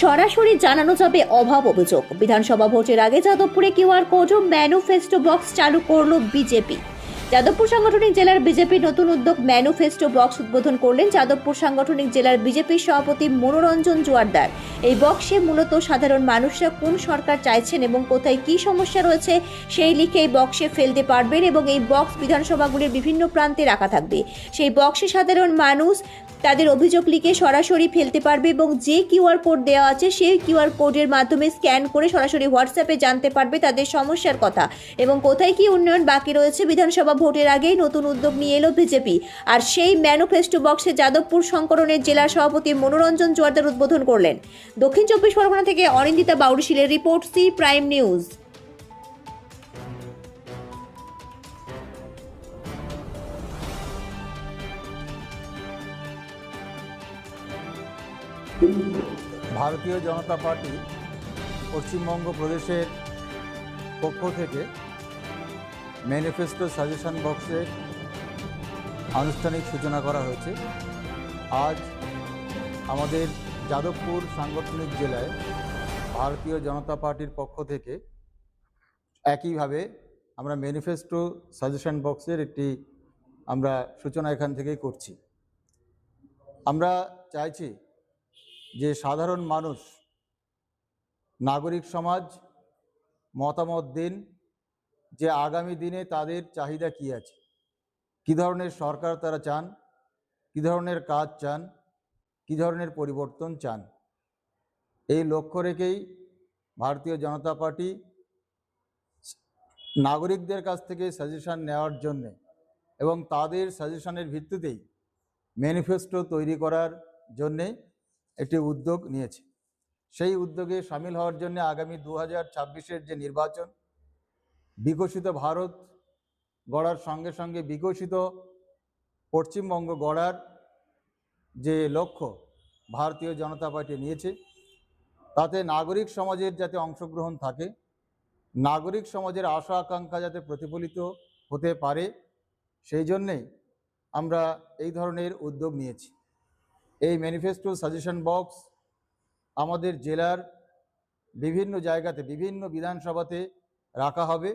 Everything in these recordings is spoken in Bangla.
সরাসরি জানানো যাবে অভাব অভিযোগ। বিধানসভা ভোটের আগে যাদবপুরে কিউআর কোড ও ম্যানুফেস্টো বক্স চালু করল বিজেপি। যাদবপুর সাংগঠনিক জেলার বিজেপি নতুন উদ্যোগ ম্যানুফেস্টো বক্স উদ্বোধন করলেন যাদবপুর সাংগঠনিক জেলার বিজেপির সভাপতি মনোরঞ্জন জোয়ারদার। এই বক্সে মূলত সাধারণ মানুষরা কোন সরকার চাইছেন এবং কোথায় কি সমস্যা রয়েছে, সেই লিখে এই বক্সে ফেলতে পারবেন এবং এই বক্স বিধানসভাগুলির বিভিন্ন প্রান্তে রাখা থাকবে। সেই বক্সে সাধারণ মানুষ তাদের অভিযোগ লিখে সরাসরি ফেলতে পারবে এবং যে কিউআর কোড দেওয়া আছে, সেই কিউআর কোডের মাধ্যমে স্ক্যান করে সরাসরি হোয়াটসঅ্যাপে জানতে পারবে তাদের সমস্যার কথা এবং কোথায় কি উন্নয়ন বাকি রয়েছে বিধানসভা ভোটের আগেই নতুন উদ্যোগ নিয়ে এলো বিজেপি। আর সেই ম্যানিফেস্টো বক্সে যাদবপুর সংকরণের জেলা সভাপতি মনোরঞ্জন জোয়ারদার উদ্বোধন করলেন। দক্ষিণ চব্বিশ পরগনা থেকে Anindita বাউরিশিলের report, C Prime News. Bharatiya Janata Party Paschimbanga প্রদেশের পক্ষ থেকে ম্যানিফেস্টো সাজেশন বক্সের আনুষ্ঠানিক সূচনা করা হয়েছে। আজ আমাদের যাদবপুর সাংগঠনিক জেলায় ভারতীয় জনতা পার্টির পক্ষ থেকে একইভাবে আমরা ম্যানিফেস্টো সাজেশন বক্সের একটি আমরা সূচনা এখান থেকেই করছি। আমরা চাইছি যে সাধারণ মানুষ, নাগরিক সমাজ, মতামত দিন যে আগামী দিনে তাদের চাহিদা কী আছে? কী ধরনের সরকার তারা চান? কী ধরনের কাজ চান? কী ধরনের পরিবর্তন চান? এই লক্ষ্য রেখেই ভারতীয় জনতা পার্টি নাগরিকদের কাছ থেকে সাজেশন নেওয়ার জন্যে এবং তাদের সাজেশনের ভিত্তিতেই ম্যানিফেস্টো তৈরি করার জন্যে একটি উদ্যোগ নিয়েছে। সেই উদ্যোগে সামিল হওয়ার জন্য আগামী দু হাজার যে নির্বাচন বিকশিত ভারত গড়ার সঙ্গে সঙ্গে বিকশিত পশ্চিমবঙ্গ গড়ার যে লক্ষ্য ভারতীয় জনতা পার্টি নিয়েছে, তাতে নাগরিক সমাজের যাতে অংশগ্রহণ থাকে, নাগরিক সমাজের আশা আকাঙ্ক্ষা যাতে প্রতিফলিত হতে পারে, সেই জন্যেই আমরা এই ধরনের উদ্যোগ নিয়েছি। এই ম্যানিফেস্টো সাজেশন বক্স আমাদের জেলার বিভিন্ন জায়গাতে, বিভিন্ন বিধানসভাতে রাখা হবে।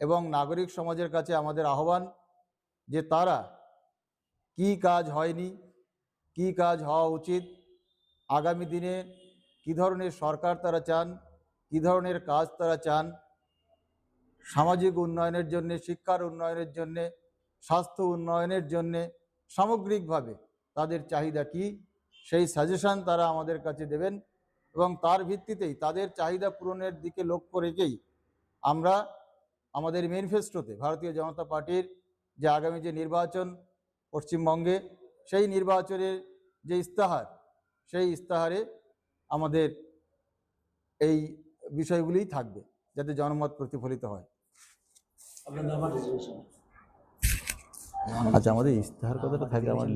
এবং নাগরিক সমাজের কাছে আমাদের আহ্বান যে তারা কি কাজ হয়নি, কি কাজ হওয়া উচিত, আগামী দিনে কী ধরনের সরকার তারা চান, কী ধরনের কাজ তারা চান, সামাজিক উন্নয়নের জন্যে, শিক্ষার উন্নয়নের জন্যে, স্বাস্থ্য উন্নয়নের জন্যে সামগ্রিকভাবে তাদের চাহিদা কি, সেই সাজেশন তারা আমাদের কাছে দেবেন এবং তার ভিত্তিতেই তাদের চাহিদা পূরণের দিকে লক্ষ্য রেখেই আমরা আমাদের ম্যানিফেস্টোতে ভারতীয় জনতা পার্টির যে আগামী যে নির্বাচন পশ্চিমবঙ্গে সেই নির্বাচনের যে ইস্তাহার সেই ইস্তাহারে আমাদের এই বিষয়গুলিই থাকবে যাতে জনমত প্রতিফলিত হয়। আচ্ছা আমাদের ইস্তাহার কথাটা থাকে আমার